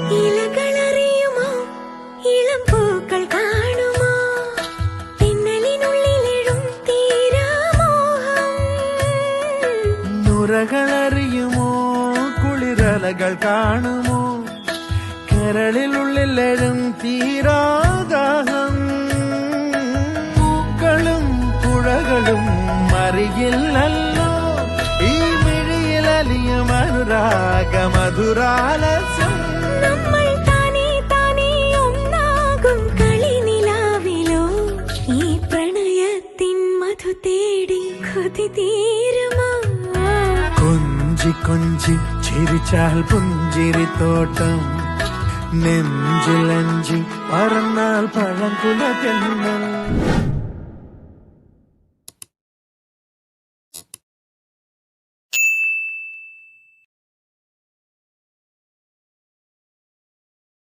ഇലകളറിയുമോ? ഇളം പൂക്കൾ കാണുമോ? പിന്നലിനുള്ളിലെഴും തീരാമോഹം നുരകളറിയുമോ കുളിരലകൾ കാണുമോ? കരളിലുള്ളിലെഴും തീരാദാഹം. പൂക്കളും പുഴകളും മറിയില്ലല്ലോ. ഈ മിഴിയിലലിയും അനുരാഗ മധുരാലസം പ്രണയത്തിൻ മധു തേടി കൊതി തീരുമോ കൊഞ്ചി കൊഞ്ചി ചിരിച്ചാൽ പുഞ്ചിരിത്തോട്ടം നെഞ്ചിലഞ്ചി പറന്നാൽ പഴംകുല തെന്നൽ